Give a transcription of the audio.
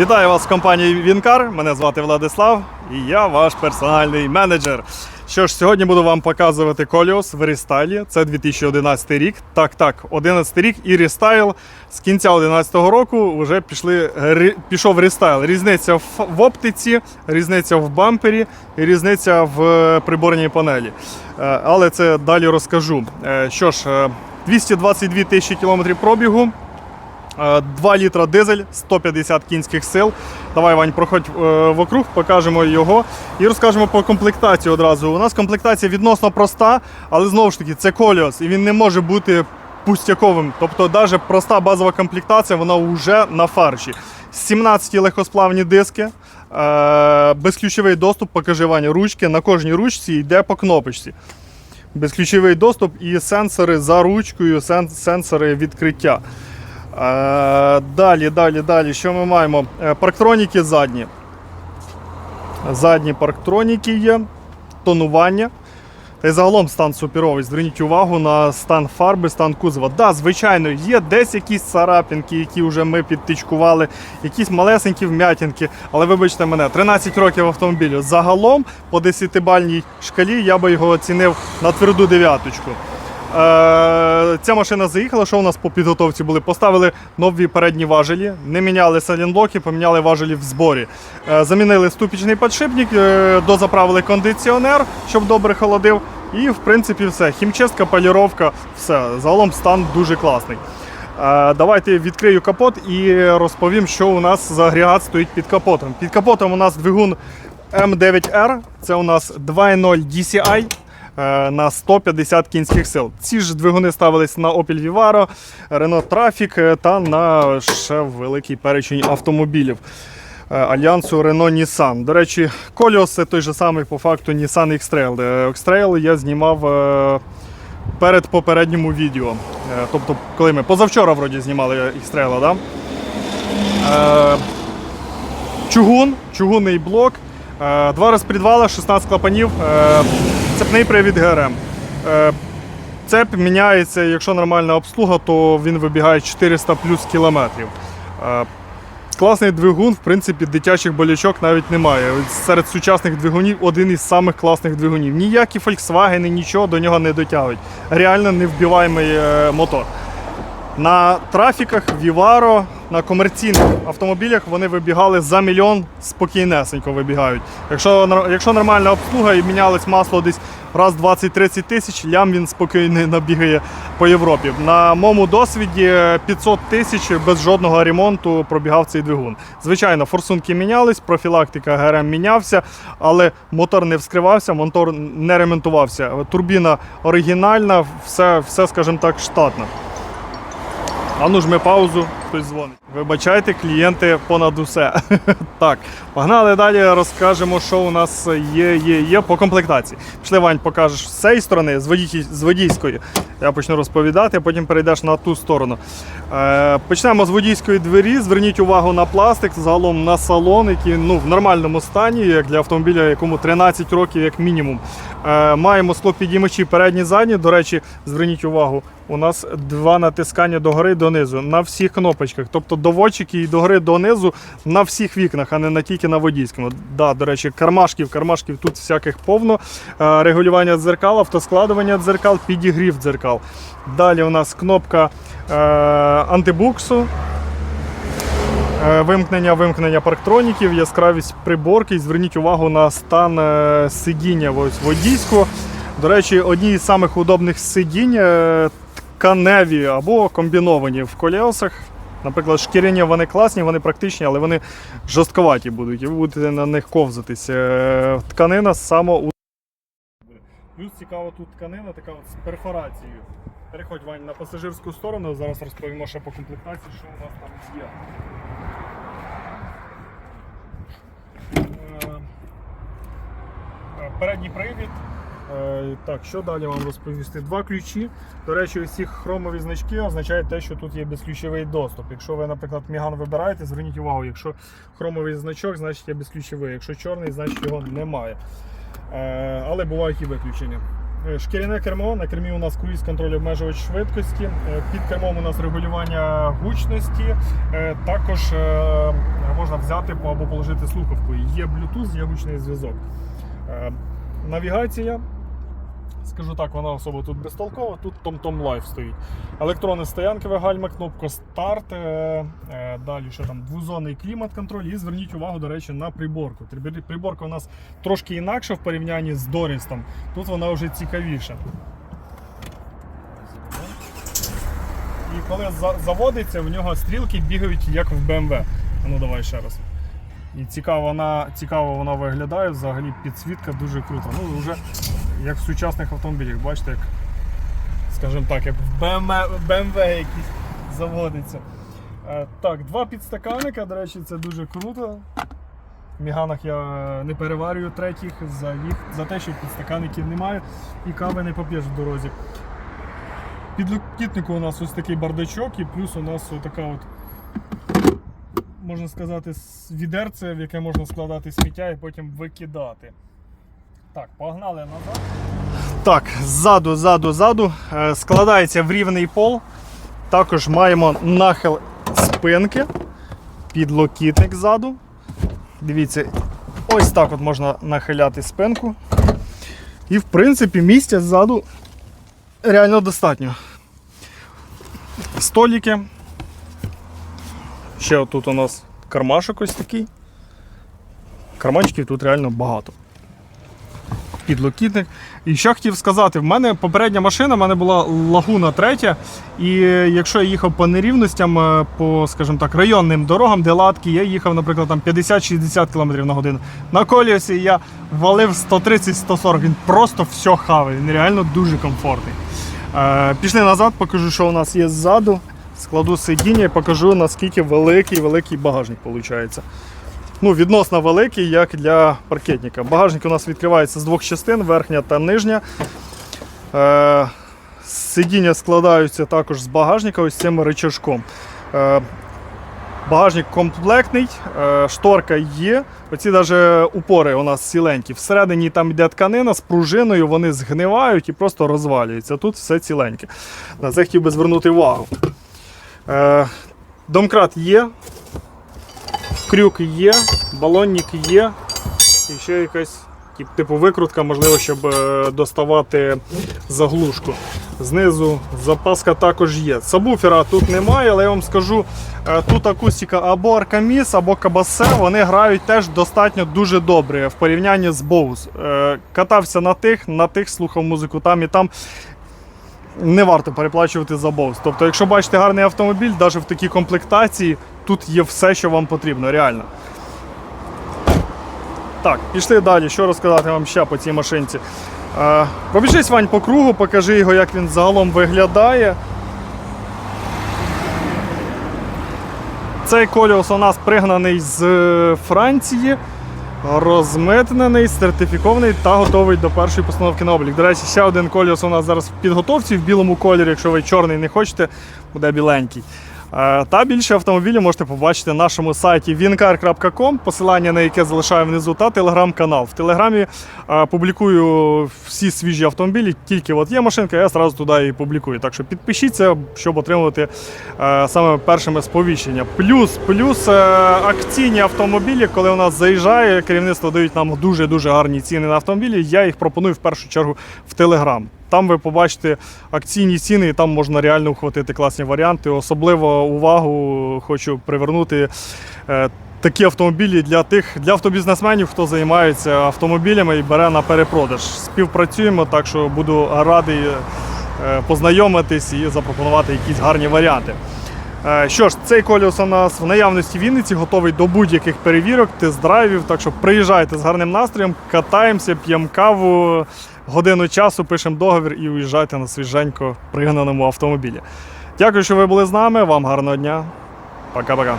Вітаю вас в компанії Вінкар. Мене звати Владислав і я ваш персональний менеджер. Що ж, сьогодні буду вам показувати коліос в рестайлі. Це 2011 рік. Так, так, 11 рік і рестайл. З кінця 11 року вже пішли, пішов рестайл. Різниця в, оптиці, різниця в бампері і різниця в е, приборній панелі. Е, Але це далі розкажу. Е, Що ж, е, 222 тисячі кілометрів пробігу. Е, 2 літра дизель, 150 кінських сил. Давай, Вань, проходь е, вокруг, покажемо його і розкажемо про комплектацію одразу. У нас комплектація відносно проста, але знову ж таки це коліос, і він не може бути пустяковим. Тобто, навіть проста базова комплектація, вона вже на фарші. 17 легкосплавні диски, е, безключовий доступ, покажи Ваня, ручки. На кожній ручці йде по кнопочці. Безключовий доступ і сенсори за ручкою, сенсори відкриття. Е, Далі, далі, далі. Що ми маємо? Е, Парктроніки задні. Задні парктроніки є, тонування. Та й загалом стан суперовий. Зверніть увагу на стан фарби, стан кузова. Так, да, звичайно, є десь якісь царапинки, які вже ми підтичкували, якісь малесенькі вмятинки. Але вибачте мене, 13 років автомобілю. Загалом по 10-бальній шкалі я би його оцінив на тверду дев'яточку. Е, ця машина заїхала. Що у нас по підготовці були? Поставили нові передні важелі, не міняли салінблоки, поміняли важелі в зборі. Е, замінили ступічний підшипник, е, дозаправили кондиціонер, щоб добре холодив. І в принципі все. Хімчистка, поліровка, все. Загалом стан дуже класний. Давайте відкрию капот і розповім, що у нас за агрегат стоїть під капотом. Під капотом у нас двигун М9R, це у нас 2.0 DCI на 150 кінських сил. Ці ж двигуни ставились на Opel Vivaro, Renault Trafic е, та на ще великий перечень автомобілів. е, Альянсу Renault Nissan. До речі, Коліос той же самий по факту Nissan X-Trail. Е, X-Trail я знімав е, перед попередньому відео. Е, Тобто, коли ми позавчора вроді знімали X-Trail, да? Е, чугун, чугунний блок, е, два розпідвала, 16 клапанів, е, цепний привід ГРМ. Е, Цеп міняється, якщо нормальна обслуга, то він вибігає 400 плюс кілометрів. Е, Класний двигун, в принципі, дитячих болячок навіть немає. Серед сучасних двигунів один із самих класних двигунів. Ніякі Volkswagen, нічого до нього не дотягують. Реально невбиваємий е, мотор. На трафіках Vivaro, на комерційних автомобілях вони вибігали за мільйон спокійнесенько вибігають. Якщо, якщо нормальна обслуга і мінялось масло десь раз 20-30 тисяч, лям він спокійно набігає по Європі. На моєму досвіді е, 500 тисяч без жодного ремонту пробігав цей двигун. Звичайно, форсунки мінялись, профілактика ГРМ мінявся, але мотор не вскривався, мотор не ремонтувався. Турбіна оригінальна, все, все скажімо так, штатно. А ну жми паузу, хтось дзвонить. Вибачайте, клієнти понад усе. так, погнали далі, розкажемо, що у нас є, є, є по комплектації. Пішли, Вань, покажеш з цієї сторони, з, водій, з водійської. Я почну розповідати, а потім перейдеш на ту сторону. Е, почнемо з водійської двері. Зверніть увагу на пластик, загалом на салон, який ну, в нормальному стані, як для автомобіля, якому 13 років, як мінімум. Е, маємо склопідіймачі передні задні. До речі, зверніть увагу, у нас два натискання догори донизу на всіх кнопочках. Тобто доводчики і догори донизу на всіх вікнах, а не на тільки на водійському. Да, до речі, кармашків, кармашків тут всяких повно. Е, Регулювання дзеркал, автоскладування дзеркал, підігрів дзеркал. Далі у нас кнопка е, антибуксу. Е, Вимкнення, вимкнення парктроніків, яскравість приборки. Зверніть увагу на стан сидіння ось водійського. До речі, одні з самих удобних сидінь тканеві або комбіновані в колесах. Наприклад, шкіряні вони класні, вони практичні, але вони жорстковаті будуть, і ви будете на них ковзатись. Е, Тканина само Плюс цікава тут тканина, така от з перфорацією. Переходь Вань на пасажирську сторону, зараз розповімо ще по комплектації, що у нас там є. Е, е, Передній привід. Е, Так, що далі вам розповісти? Два ключі. До речі, ці хромові значки означають те, що тут є безключовий доступ. Якщо ви, наприклад, Міган вибираєте, зверніть увагу, якщо хромовий значок, значить є безключовий. Якщо чорний, значить його немає. Е, Але бувають і виключення. Е, Шкіряне кермо, на кермі у нас круїз контроль обмежувач швидкості. Під кермом у нас регулювання гучності. Також можна взяти або положити слухавку. Є Bluetooth, є гучний зв'язок. Навігація. Скажу так, вона особо тут безтолкова, тут TomTom Live стоїть. Електронне стоянкове гальма, кнопка старт. е, е, Далі що там, двозонний клімат-контроль. І зверніть увагу, до речі, на приборку. Приборка у нас трошки інакша в порівнянні з Дорістом. Тут вона вже цікавіша. І коли заводиться, в нього стрілки бігають як в BMW. Ну давай ще раз. І цікаво вона, цікаво вона виглядає, взагалі підсвітка дуже крута. Ну, вже як в сучасних автомобілях, бачите, як, скажімо так, як в BMW, якийсь заводиться. Е, так, два підстаканника, до речі, це дуже круто. В Міганах я не переварюю третіх за їх, за те, що підстаканників немає і кави не поп'єш в дорозі. Підлокітнику у нас ось такий бардачок, і плюс у нас така от, можна сказати, відерце, в яке можна складати сміття і потім викидати. Так, погнали назад. Так, ззаду, ззаду, ззаду е, складається в рівний пол. Також маємо нахил спинки, підлокітник ззаду. Дивіться, ось так от можна нахиляти спинку. І в принципі місця ззаду реально достатньо. Століки. Ще тут у нас кармашок ось такий. Карманчиків тут реально багато. Підлокітник. І що хотів сказати, в мене попередня машина, в мене була лагуна третя. І якщо я їхав по нерівностям, е, по, скажімо так, районним дорогам, де латки, я їхав, наприклад, там 50-60 км на годину. На коліосі я валив 130-140, він просто все хаває, він реально дуже комфортний. Е, пішли назад, покажу, що у нас є ззаду. Складу сидіння і покажу, наскільки великий великий багажник виходить. Ну, відносно великий, як для паркетника. Багажник у нас відкривається з двох частин, верхня та нижня. Е, сидіння складаються також з багажника ось цим рычажком. Е, багажник комплектний, е, шторка є. Оці навіть упори у нас ціленькі. Всередині там йде тканина з пружиною, вони згнивають і просто розвалюються. Тут все ціленьке. На це хотів би звернути увагу. Е, домкрат є, крюк є, балонник є, і ще якась типу викрутка, можливо, щоб е, доставати заглушку. Знизу запаска також є. Сабвуфера тут немає, але я вам скажу, е, тут акустика або Аркаміс, або Кабасе, вони грають теж достатньо дуже добре в порівнянні з Bose. Е, Катався на тих, на тих слухав музику там і там. Не варто переплачувати за Bose. Тобто, якщо бачите гарний автомобіль, навіть в такій комплектації, тут є все, що вам потрібно, реально. Так, пішли далі. Що розказати вам ще по цій машинці? Е, пробіжись Вань по кругу, покажи його, як він загалом виглядає. Цей коліос у нас пригнаний з е, Франції, розмитнений, сертифікований та готовий до першої постановки на облік. До речі, ще один коліос у нас зараз в підготовці в білому кольорі. Якщо ви чорний не хочете, буде біленький. Е, Та більше автомобілів можете побачити на нашому сайті wincar.com, посилання на яке залишаю внизу, та телеграм-канал. В телеграмі е, публікую всі свіжі автомобілі, тільки от є машинка, я одразу туди і публікую. Так що підпишіться, щоб отримувати е, саме першими сповіщення. Плюс, плюс акційні автомобілі, коли у нас заїжджає, керівництво дають нам дуже-дуже гарні ціни на автомобілі. Я їх пропоную в першу чергу в Телеграм. Там ви побачите акційні ціни, і там можна реально ухватити класні варіанти. Особливо увагу хочу привернути е, такі автомобілі для тих для автобізнесменів, хто займається автомобілями і бере на перепродаж. Співпрацюємо, так що буду радий е, познайомитись і запропонувати якісь гарні варіанти. Е, Що ж, цей коліус у нас в наявності Вінниці, готовий до будь-яких перевірок, тест-драйвів. Так що приїжджайте з гарним настроєм, катаємося, п'ємо каву, годину часу, пишемо договір і уїжджайте на свіженько пригнаному автомобілі. Дякую, що ви були з нами. Вам гарного дня. Пока-пока.